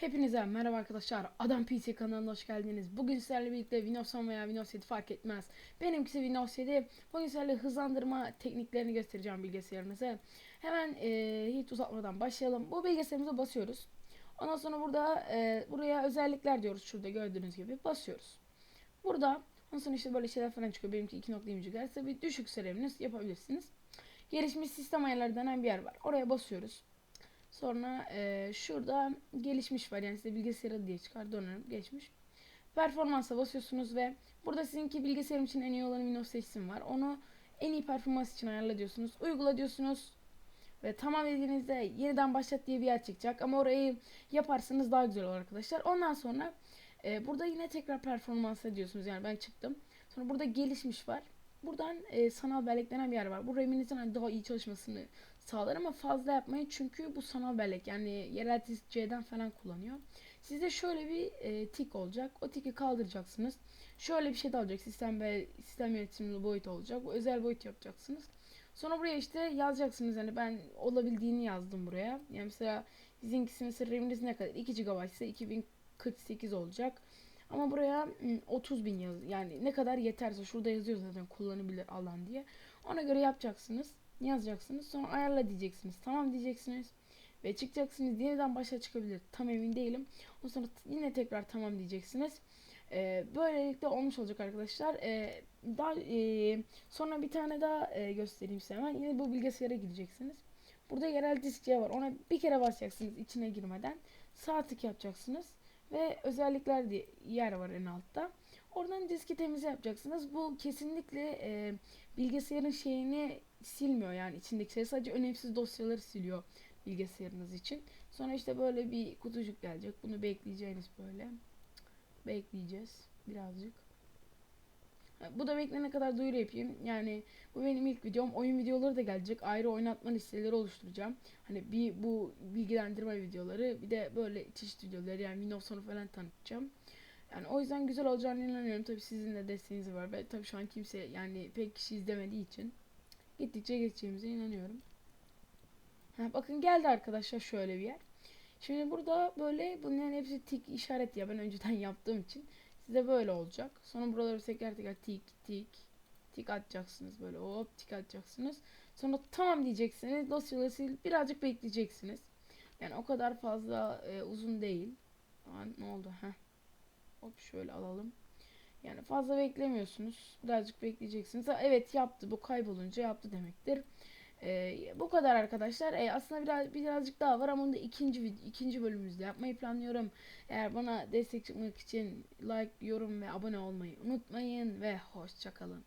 Hepinize merhaba arkadaşlar. Adam PC kanalına hoş geldiniz. Bugün sizlerle birlikte Windows 10 veya Windows 7 fark etmez. Benimkisi Windows 7. Bugün sizlerle hızlandırma tekniklerini göstereceğim bilgisayarınıza. Hemen e, hiç uzatmadan başlayalım. Bu bilgisayarımıza basıyoruz. Ondan sonra burada e, buraya özellikler diyoruz. Şurada gördüğünüz gibi basıyoruz. Burada ondan sonra işte böyle şeyler falan çıkıyor. Benimki 2.20 GHz. Tabii düşük sereviniz yapabilirsiniz. Gelişmiş sistem ayarları denen bir yer var. Oraya basıyoruz. Sonra e, şurada gelişmiş var yani size bilgisayarı diye çıkar donanım geçmiş. Performansa basıyorsunuz ve burada sizinki bilgisayarım için en iyi olanı Windows 8'im var. Onu en iyi performans için ayarla diyorsunuz. Uygula diyorsunuz. Ve tamam dediğinizde yeniden başlat diye bir yer çıkacak. Ama orayı yaparsanız daha güzel olur arkadaşlar. Ondan sonra e, burada yine tekrar performansa diyorsunuz. Yani ben çıktım. Sonra burada gelişmiş var. Buradan e, sanal bellek denen bir yer var. Bu RAM'inizin hani daha iyi çalışmasını sağlar ama fazla yapmayın çünkü bu sanal bellek yani yerel disk C'den falan kullanıyor. Sizde şöyle bir e, tik olacak. O tiki kaldıracaksınız. Şöyle bir şey de olacak. Sistem ve sistem yönetimli boyut olacak. Bu özel boyut yapacaksınız. Sonra buraya işte yazacaksınız yani ben olabildiğini yazdım buraya. Yani mesela sizinkisi mesela RAM'iniz ne kadar? 2 GB ise 2048 olacak. Ama buraya 30 bin yaz yani ne kadar yeterse şurada yazıyor zaten kullanabilir alan diye. Ona göre yapacaksınız yazacaksınız. Sonra ayarla diyeceksiniz. Tamam diyeceksiniz. Ve çıkacaksınız. Yeniden başa çıkabilir. Tam emin değilim. Ondan sonra yine tekrar tamam diyeceksiniz. Ee, böylelikle olmuş olacak arkadaşlar. Ee, daha e, sonra bir tane daha e, göstereyim size hemen. Yine bu bilgisayara gideceksiniz. Burada yerel disk C var. Ona bir kere basacaksınız içine girmeden. Sağ tık yapacaksınız. Ve özellikler diye yer var en altta. Oradan diski temiz yapacaksınız. Bu kesinlikle e, bilgisayarın şeyini silmiyor yani içindeki şey sadece önemsiz dosyaları siliyor bilgisayarınız için. Sonra işte böyle bir kutucuk gelecek. Bunu bekleyeceğiniz böyle. Bekleyeceğiz birazcık. Bu da beklene kadar duyuru yapayım. Yani bu benim ilk videom. Oyun videoları da gelecek. Ayrı oynatma listeleri oluşturacağım. Hani bir bu bilgilendirme videoları bir de böyle çeşit videoları yani Windows 10'u falan tanıtacağım. Yani o yüzden güzel olacağını inanıyorum. Tabii sizin de desteğiniz var. Ve tabii şu an kimse yani pek kişi izlemediği için gittikçe geçeceğimize inanıyorum. Ha, bakın geldi arkadaşlar şöyle bir yer. Şimdi burada böyle bunların hepsi tik işaret ya ben önceden yaptığım için size böyle olacak. Sonra buraları teker teker tik tik tik atacaksınız böyle hop tik atacaksınız. Sonra tamam diyeceksiniz. Dosyaları sil birazcık bekleyeceksiniz. Yani o kadar fazla e, uzun değil. Aa, ne oldu? Heh. Hop şöyle alalım. Yani fazla beklemiyorsunuz. Birazcık bekleyeceksiniz. Ha, evet yaptı. Bu kaybolunca yaptı demektir. Ee, bu kadar arkadaşlar. Ee, aslında biraz birazcık daha var ama onu da ikinci ikinci bölümümüzde yapmayı planlıyorum. Eğer bana destek çıkmak için like, yorum ve abone olmayı unutmayın ve hoşçakalın.